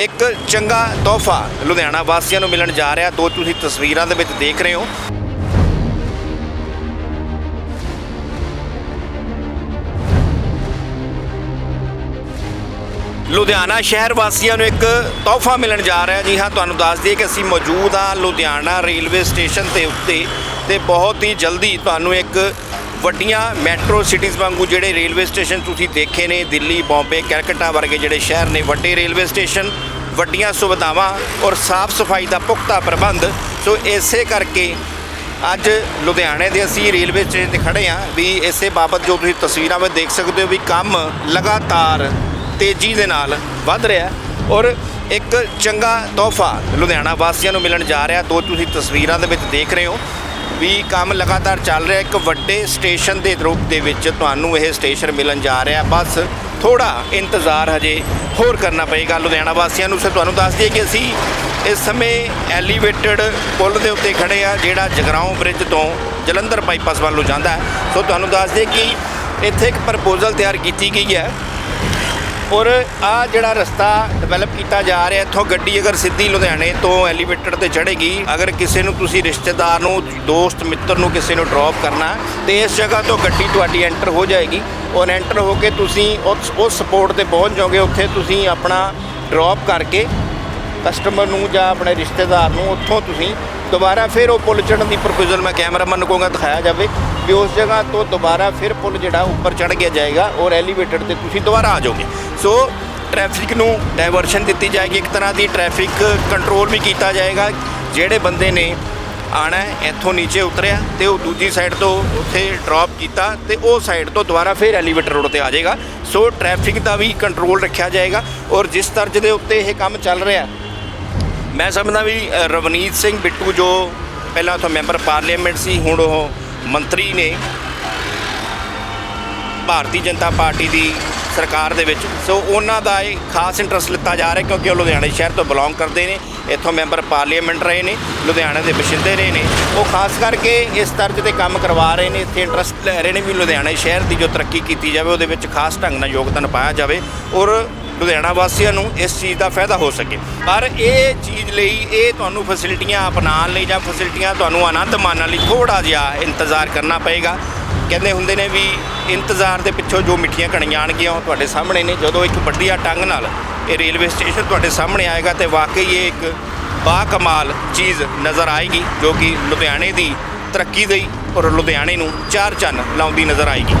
ਇੱਕ ਚੰਗਾ ਤੋਹਫਾ ਲੁਧਿਆਣਾ ਵਾਸੀਆਂ ਨੂੰ ਮਿਲਣ ਜਾ ਰਿਹਾ। ਦੋ ਤੁਸੀਂ ਤਸਵੀਰਾਂ ਦੇ ਵਿੱਚ ਦੇਖ ਰਹੇ ਹੋ। ਲੁਧਿਆਣਾ ਸ਼ਹਿਰ ਵਾਸੀਆਂ ਨੂੰ ਇੱਕ ਤੋਹਫਾ ਮਿਲਣ ਜਾ ਰਿਹਾ। ਜੀ ਹਾਂ, ਤੁਹਾਨੂੰ ਦੱਸ ਦਈਏ ਕਿ ਅਸੀਂ ਮੌਜੂਦ ਹਾਂ ਲੁਧਿਆਣਾ ਰੇਲਵੇ ਸਟੇਸ਼ਨ ਦੇ ਉੱਤੇ ਤੇ ਬਹੁਤ ਹੀ ਜਲਦੀ ਤੁਹਾਨੂੰ ਇੱਕ ਵੱਡੀਆਂ ਮੈਟਰੋ ਸਿਟੀਜ਼ ਵਾਂਗੂ ਜਿਹੜੇ ਰੇਲਵੇ ਸਟੇਸ਼ਨ ਤੁਸੀਂ ਦੇਖੇ ਨੇ, ਦਿੱਲੀ, ਬੰਬੇ ਕਲਕੱਤਾ ਵਰਗੇ ਜਿਹੜੇ ਸ਼ਹਿਰ ਨੇ, ਵੱਡੇ ਰੇਲਵੇ ਸਟੇਸ਼ਨ, ਵੱਡੀਆਂ ਸੁਵਿਧਾਵਾਂ ਔਰ ਸਾਫ਼ ਸਫ਼ਾਈ ਦਾ ਪੁਖਤਾ ਪ੍ਰਬੰਧ। ਸੋ ਇਸੇ ਕਰਕੇ ਅੱਜ ਲੁਧਿਆਣੇ ਦੇ ਅਸੀਂ ਰੇਲਵੇ ਸਟੇਸ਼ਨ ਤੇ ਖੜੇ ਹਾਂ ਵੀ ਇਸੇ ਬਾਬਤ ਜੋ ਤੁਸੀਂ ਤਸਵੀਰਾਂ ਵਿੱਚ ਦੇਖ ਸਕਦੇ ਹੋ ਵੀ ਕੰਮ ਲਗਾਤਾਰ ਤੇਜ਼ੀ ਦੇ ਨਾਲ ਵੱਧ ਰਿਹਾ ਔਰ ਇੱਕ ਚੰਗਾ ਤੋਹਫਾ ਲੁਧਿਆਣਾ ਵਾਸੀਆਂ ਨੂੰ ਮਿਲਣ ਜਾ ਰਿਹਾ। ਦੋ ਤੁਸੀਂ ਤਸਵੀਰਾਂ ਦੇ ਵਿੱਚ ਦੇਖ ਰਹੇ ਹੋ। ਵੀ ਕੰਮ ਲਗਾਤਾਰ ਚੱਲ ਰਿਹਾ। ਇੱਕ ਵੱਡੇ ਸਟੇਸ਼ਨ ਦੇ ਰੂਪ ਦੇ ਵਿੱਚ ਤੁਹਾਨੂੰ ਇਹ ਸਟੇਸ਼ਨ ਮਿਲਣ ਜਾ ਰਿਹਾ। ਬਸ ਥੋੜਾ ਇੰਤਜ਼ਾਰ ਹਜੇ ਹੋਰ ਕਰਨਾ ਪਏਗਾ ਲੁਧਿਆਣਾ ਵਾਸੀਆਂ ਨੂੰ। ਸੋ ਤੁਹਾਨੂੰ ਦੱਸ ਦਈਏ ਕਿ ਅਸੀਂ ਇਸ ਸਮੇਂ ਐਲੀਵੇਟਡ ਪੁਲ ਦੇ ਉੱਤੇ ਖੜੇ ਆ ਜਿਹੜਾ ਜਗਰਾਉਂ ਬ੍ਰਿਜ ਤੋਂ ਜਲੰਧਰ ਬਾਈਪਾਸ ਵੱਲ ਨੂੰ ਜਾਂਦਾ ਹੈ। ਸੋ, ਤੁਹਾਨੂੰ ਦੱਸ ਦਈਏ ਕਿ ਇੱਥੇ ਇੱਕ ਪ੍ਰਪੋਜ਼ਲ ਤਿਆਰ ਕੀਤੀ ਗਈ ਹੈ। ਔਰ ਆ ਜਿਹੜਾ ਰਸਤਾ ਡਿਵੈਲਪ ਕੀਤਾ ਜਾ ਰਿਹਾ, ਇੱਥੋਂ ਗੱਡੀ ਅਗਰ ਸਿੱਧੀ ਲੁਧਿਆਣੇ ਤੋਂ ਐਲੀਵੇਟਡ ਤੇ ਚੜ੍ਹੇਗੀ, ਅਗਰ ਕਿਸੇ ਨੂੰ ਤੁਸੀਂ ਰਿਸ਼ਤੇਦਾਰ ਨੂੰ, ਦੋਸਤ, ਮਿੱਤਰ ਨੂੰ ਕਿਸੇ ਨੂੰ ਡ੍ਰੌਪ ਕਰਨਾ, ਤੇ ਇਸ ਜਗ੍ਹਾ ਤੋਂ ਗੱਡੀ ਤੁਹਾਡੀ ਐਂਟਰ ਹੋ ਜਾਏਗੀ ਔਰ ਐਂਟਰ ਹੋ ਕੇ ਤੁਸੀਂ ਉਸ ਉਸ ਸਪੋਰਟ ਤੇ ਪਹੁੰਚ ਜਾਓਗੇ, ਉੱਥੇ ਤੁਸੀਂ ਆਪਣਾ ਡ੍ਰੌਪ ਕਰਕੇ ਕਸਟਮਰ ਨੂੰ ਜਾਂ ਆਪਣੇ ਰਿਸ਼ਤੇਦਾਰ ਨੂੰ ਉੱਥੋਂ ਤੁਸੀਂ ਦੁਬਾਰਾ ਫਿਰ ਉਹ ਪੁਲ ਚੜ੍ਹਨ ਦੀ ਪ੍ਰਪੋਜ਼ਲ ਮੈਂ ਕੈਮਰਾਮੈਨ ਨੂੰ ਕਹੂੰਗਾ ਦਿਖਾਇਆ ਜਾਵੇ ਵੀ ਉਸ ਜਗ੍ਹਾ ਤੋਂ ਦੁਬਾਰਾ ਫਿਰ ਪੁਲ ਜਿਹੜਾ ਉੱਪਰ ਚੜ੍ਹ ਗਿਆ ਜਾਏਗਾ ਔਰ ਐਲੀਵੇਟਡ ਤੇ ਤੁਸੀਂ ਦੁਬਾਰਾ ਆ ਜਾਓਗੇ। ਸੋ ਟ੍ਰੈਫਿਕ ਨੂੰ ਡਾਇਵਰਸ਼ਨ ਦਿੱਤੀ ਜਾਏਗੀ, ਇੱਕ ਤਰ੍ਹਾਂ ਦੀ ਟ੍ਰੈਫਿਕ ਕੰਟਰੋਲ ਵੀ ਕੀਤਾ ਜਾਏਗਾ। ਜਿਹੜੇ ਬੰਦੇ ਨੇ ਆਣਾ ਇੱਥੋਂ ਨੀਚੇ ਉਤਰਿਆ ਤੇ ਉਹ ਦੂਜੀ ਸਾਈਡ ਤੋਂ ਉੱਥੇ ਡ੍ਰੌਪ ਕੀਤਾ ਤੇ ਉਹ ਸਾਈਡ ਤੋਂ ਦੁਬਾਰਾ ਫਿਰ ਐਲੀਵੇਟਰ ਰੋਡ ਤੇ ਆ ਜਾਏਗਾ। ਸੋ ਟ੍ਰੈਫਿਕ ਦਾ ਵੀ ਕੰਟਰੋਲ ਰੱਖਿਆ ਜਾਏਗਾ ਔਰ ਜਿਸ ਤਰਜ ਦੇ ਉੱਤੇ ਇਹ ਕੰਮ ਚੱਲ ਰਿਹਾ ਮੈਂ ਸਮਝਦਾ ਵੀ ਰਵਨੀਤ ਸਿੰਘ ਬਿੱਟੂ ਜੋ ਪਹਿਲਾਂ ਤੋਂ ਮੈਂਬਰ ਪਾਰਲੀਮੈਂਟ ਸੀ, ਹੁਣ ਉਹ ਮੰਤਰੀ ਨੇ। ਭਾਰਤੀ ਜਨਤਾ ਪਾਰਟੀ ਦੀ ਸਰਕਾਰ ਦੇ ਵਿੱਚ। ਸੋ ਉਹਨਾਂ ਦਾ ਇਹ ਖਾਸ ਇੰਟਰਸਟ ਲਿੱਤਾ ਜਾ ਰਿਹਾ ਕਿਉਂਕਿ ਉਹ ਲੁਧਿਆਣੇ ਸ਼ਹਿਰ ਤੋਂ ਬਿਲੋਂਗ ਕਰਦੇ ਨੇ। ਇੱਥੋਂ ਮੈਂਬਰ ਪਾਰਲੀਮੈਂਟ ਰਹੇ ਨੇ, ਲੁਧਿਆਣੇ ਦੇ ਬਸ਼ਿੰਦੇ ਰਹੇ ਨੇ। ਉਹ ਖਾਸ ਕਰਕੇ ਇਸ ਤਰਜ ਤੇ ਕੰਮ ਕਰਵਾ ਰਹੇ ਨੇ, ਇੱਥੇ ਇੰਟਰਸਟ ਲੈ ਰਹੇ ਨੇ ਵੀ ਲੁਧਿਆਣੇ ਸ਼ਹਿਰ ਦੀ ਜੋ ਤਰੱਕੀ ਕੀਤੀ ਜਾਵੇ, ਉਹਦੇ ਵਿੱਚ ਖਾਸ ਢੰਗ ਨਾਲ ਯੋਗਦਾਨ ਪਾਇਆ ਜਾਵੇ ਔਰ ਲੁਧਿਆਣਾ ਵਾਸੀਆਂ ਨੂੰ ਇਸ ਚੀਜ਼ ਦਾ ਫਾਇਦਾ ਹੋ ਸਕੇ। ਪਰ ਇਹ ਚੀਜ਼ ਲਈ ਇਹ ਤੁਹਾਨੂੰ ਫੈਸਿਲਿਟੀਆਂ ਅਪਣਾਉਣ ਲਈ ਜਾਂ ਫੈਸਿਲਿਟੀਆਂ ਤੁਹਾਨੂੰ ਆਨੰਦ ਮਾਣਨ ਲਈ ਥੋੜਾ ਜਿਹਾ ਇੰਤਜ਼ਾਰ ਕਰਨਾ ਪਏਗਾ। ਕਹਿੰਦੇ ਹੁੰਦੇ ਨੇ ਵੀ ਇੰਤਜ਼ਾਰ ਦੇ ਪਿੱਛੋਂ ਜੋ ਮਿੱਠੀਆਂ ਕਣੀਆਂ ਆਣਗੀਆਂ ਉਹ ਤੁਹਾਡੇ ਸਾਹਮਣੇ ਨੇ। ਜਦੋਂ ਇੱਕ ਵੱਡੀਆ ਟੰਗ ਨਾਲ ਇਹ ਰੇਲਵੇ ਸਟੇਸ਼ਨ ਤੁਹਾਡੇ ਸਾਹਮਣੇ ਆਏਗਾ ਤੇ ਵਾਕਈ ਇਹ ਇੱਕ ਬਾ ਕਮਾਲ ਚੀਜ਼ ਨਜ਼ਰ ਆਏਗੀ, ਜੋ ਕਿ ਲੁਧਿਆਣੇ ਦੀ ਤਰੱਕੀ ਲਈ ਔਰ ਲੁਧਿਆਣੇ ਨੂੰ ਚਾਰ ਚੰਨ ਲਾਉਂਦੀ ਨਜ਼ਰ ਆਏਗੀ।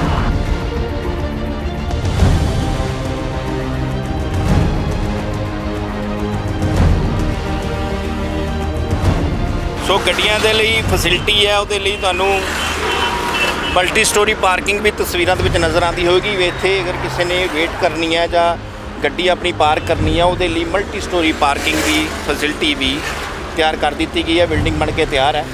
ਸੋ ਗੱਡੀਆਂ ਦੇ ਲਈ ਫੈਸਿਲਿਟੀ ਹੈ, ਉਹਦੇ ਲਈ ਤੁਹਾਨੂੰ ਮਲਟੀ ਸਟੋਰੀ ਪਾਰਕਿੰਗ ਵੀ ਤਸਵੀਰਾਂ ਦੇ ਵਿੱਚ ਨਜ਼ਰ ਆਉਂਦੀ ਹੋਵੇਗੀ ਵੀ ਇੱਥੇ ਅਗਰ ਕਿਸੇ ਨੇ ਵੇਟ ਕਰਨੀ ਹੈ ਜਾਂ ਗੱਡੀ ਆਪਣੀ ਪਾਰਕ ਕਰਨੀ ਹੈ, ਉਹਦੇ ਲਈ ਮਲਟੀ ਸਟੋਰੀ ਪਾਰਕਿੰਗ ਦੀ ਫੈਸਿਲਿਟੀ ਵੀ ਤਿਆਰ ਕਰ ਦਿੱਤੀ ਗਈ ਹੈ, ਬਿਲਡਿੰਗ ਬਣ ਕੇ ਤਿਆਰ ਹੈ।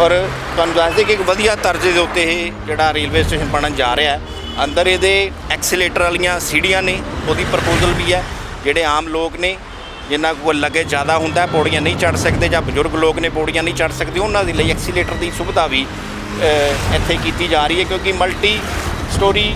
ਔਰ ਤੁਹਾਨੂੰ ਦੱਸ ਦੇ ਕਿ ਇੱਕ ਵਧੀਆ ਤਰਜ਼ੇ ਦੇ ਉੱਤੇ ਇਹ ਜਿਹੜਾ ਰੇਲਵੇ ਸਟੇਸ਼ਨ ਬਣਨ ਜਾ ਰਿਹਾ ਹੈ। ਅੰਦਰ ਇਹਦੇ ਐਕਸੀਲੇਟਰ ਵਾਲੀਆਂ ਸੀੜੀਆਂ ਨੇ, ਉਹਦੀ ਪ੍ਰਪੋਜ਼ਲ ਵੀ ਹੈ। ਜਿਹੜੇ ਆਮ ਲੋਕ ਨੇ, ਜਿਨ੍ਹਾਂ ਕੋਲ ਲੱਗੇ ਜ਼ਿਆਦਾ ਹੁੰਦਾ ਪੌੜੀਆਂ ਨਹੀਂ ਚੜ੍ਹ ਸਕਦੇ ਜਾਂ ਬਜ਼ੁਰਗ ਲੋਕ ਨੇ, ਪੌੜੀਆਂ ਨਹੀਂ ਚੜ੍ਹ ਸਕਦੇ, ਉਹਨਾਂ ਦੇ ਲਈ ਐਕਸੀਲੇਟਰ ਦੀ ਸੁਵਿਧਾ ਵੀ ਇੱਥੇ ਕੀਤੀ ਜਾ ਰਹੀ ਹੈ ਕਿਉਂਕਿ ਮਲਟੀ ਸਟੋਰੀ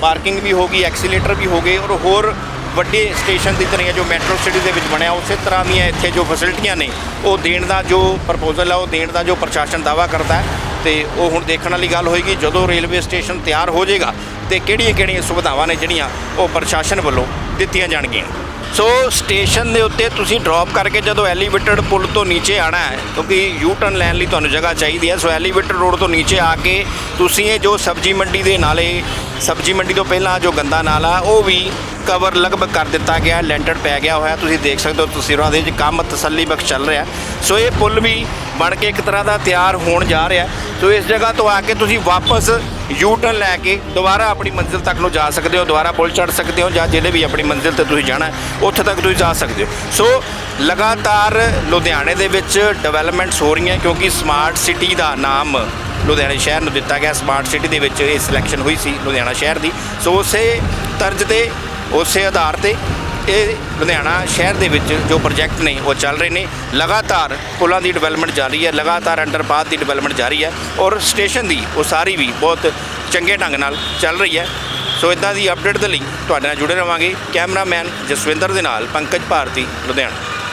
ਪਾਰਕਿੰਗ ਵੀ ਹੋਗੀ ਐਕਸੀਲੇਟਰ ਵੀ ਹੋਗੇ ਔਰ ਹੋਰ ਵੱਡੇ ਸਟੇਸ਼ਨ ਦੀ ਤਰ੍ਹਾਂ ਜੋ ਮੈਟਰੋ ਸਿਟੀ ਦੇ ਵਿੱਚ ਬਣਿਆ। ਉਸੇ ਤਰ੍ਹਾਂ ਦੀਆਂ ਇੱਥੇ ਜੋ ਫੈਸਿਲਿਟੀਆਂ ਨੇ, ਉਹ ਦੇਣ ਦਾ ਜੋ ਪ੍ਰਪੋਜ਼ਲ ਹੈ ਉਹ ਦੇਣ ਦਾ ਜੋ ਪ੍ਰਸ਼ਾਸਨ ਦਾਵਾ ਕਰਦਾ ਹੈ। ਤੇ ਉਹ ਹੁਣ ਦੇਖਣ ਵਾਲੀ ਗੱਲ ਹੋਏਗੀ, ਜਦੋਂ ਰੇਲਵੇ ਸਟੇਸ਼ਨ ਤਿਆਰ ਹੋ ਜਾਏਗਾ ਤੇ ਕਿਹੜੀਆਂ-ਕਿਹੜੀਆਂ ਸੁਵਿਧਾਵਾਂ ਨੇ ਜਿਹੜੀਆਂ ਉਹ ਪ੍ਰਸ਼ਾਸਨ ਵੱਲੋਂ ਦਿੱਤੀਆਂ ਜਾਣਗੀਆਂ। ਸੋ ਸਟੇਸ਼ਨ ਦੇ ਉੱਤੇ ਤੁਸੀਂ ਡ੍ਰੌਪ ਕਰਕੇ ਜਦੋਂ ਐਲੀਵੇਟਡ ਪੁਲ ਤੋਂ ਨੀਚੇ ਆਣਾ ਹੈ, ਕਿਉਂਕਿ ਯੂ ਟਰਨ ਲੈਣ ਲਈ ਤੁਹਾਨੂੰ ਜਗ੍ਹਾ ਚਾਹੀਦੀ ਹੈ, ਸੋ ਐਲੀਵੇਟਡ ਰੋਡ ਤੋਂ ਨੀਚੇ ਆ ਕੇ ਤੁਸੀਂ ਇਹ ਜੋ ਸਬਜ਼ੀ ਮੰਡੀ ਦੇ ਨਾਲੇ, ਸਬਜ਼ੀ ਮੰਡੀ ਤੋਂ ਪਹਿਲਾਂ ਜੋ ਗੰਦਾ ਨਾਲਾ, ਉਹ ਵੀ ਕਵਰ ਲਗਭਗ ਕਰ ਦਿੱਤਾ ਗਿਆ ਲੈਂਟਰ ਪੈ ਗਿਆ ਹੋਇਆ, ਤੁਸੀਂ ਦੇਖ ਸਕਦੇ ਹੋ ਤਸਵੀਰਾਂ ਦੇ ਵਿੱਚ ਕੰਮ ਤਸੱਲੀ ਬਖਸ਼ ਚੱਲ ਰਿਹਾ। ਸੋ ਇਹ ਪੁਲ ਵੀ ਬਣ ਕੇ ਇੱਕ ਤਰ੍ਹਾਂ ਦਾ ਤਿਆਰ ਹੋਣ ਜਾ ਰਿਹਾ ਸੋ ਇਸ ਜਗ੍ਹਾ ਤੋਂ ਆ ਕੇ ਤੁਸੀਂ ਵਾਪਸ ਯੂ ਟਰਨ ਲੈ ਕੇ ਦੁਬਾਰਾ ਆਪਣੀ ਮੰਜ਼ਿਲ ਤੱਕ ਨੂੰ ਜਾ ਸਕਦੇ ਹੋ, ਦੁਬਾਰਾ ਪੁਲ ਚੜ੍ਹ ਸਕਦੇ ਹੋ ਜਾਂ ਜਿਹੜੇ ਵੀ ਆਪਣੀ ਮੰਜ਼ਿਲ ਤੇ ਤੁਸੀਂ ਜਾਣਾ ਉੱਥੇ ਤੱਕ ਤੁਸੀਂ ਜਾ ਸਕਦੇ ਹੋ। ਸੋ ਲਗਾਤਾਰ ਲੁਧਿਆਣੇ ਦੇ ਵਿੱਚ ਡਿਵੈਲਪਮੈਂਟਸ ਹੋ ਰਹੀਆਂ ਕਿਉਂਕਿ ਸਮਾਰਟ ਸਿਟੀ ਦਾ ਨਾਮ ਲੁਧਿਆਣਾ ਸ਼ਹਿਰ ਨੂੰ ਦਿੱਤਾ ਗਿਆ। ਸਮਾਰਟ ਸਿਟੀ ਦੇ ਵਿੱਚ ਇਹ ਸਿਲੈਕਸ਼ਨ ਹੋਈ ਸੀ ਲੁਧਿਆਣਾ ਸ਼ਹਿਰ ਦੀ। ਸੋ ਉਸੇ ਤਰਜ਼ ਤੇ, ਉਸੇ ਆਧਾਰ ਤੇ ਇਹ ਲੁਧਿਆਣਾ ਸ਼ਹਿਰ ਦੇ ਵਿੱਚ ਜੋ ਪ੍ਰੋਜੈਕਟ ਨੇ, ਉਹ ਚੱਲ ਰਹੇ ਨੇ। ਲਗਾਤਾਰ ਪੁਲਾਂ ਦੀ ਡਿਵੈਲਪਮੈਂਟ ਜਾਰੀ ਹੈ, ਲਗਾਤਾਰ ਅੰਡਰਪਾਥ ਦੀ ਡਿਵੈਲਪਮੈਂਟ ਜਾਰੀ ਹੈ ਔਰ ਸਟੇਸ਼ਨ ਦੀ ਉਸਾਰੀ ਵੀ ਬਹੁਤ ਚੰਗੇ ਢੰਗ ਨਾਲ ਚੱਲ ਰਹੀ ਹੈ। ਸੋ ਸੋ ਇਦਾਂ ਦੀ ਅਪਡੇਟ ਦੇ ਲਈ ਤੁਹਾਡੇ ਨਾਲ ਜੁੜੇ ਰਵਾਂਗੇ। ਕੈਮਰਾਮੈਨ ਜਸਵਿੰਦਰ ਦੇ ਨਾਲ ਪੰਕਜ ਭਾਰਤੀ, ਲੁਧਿਆਣਾ।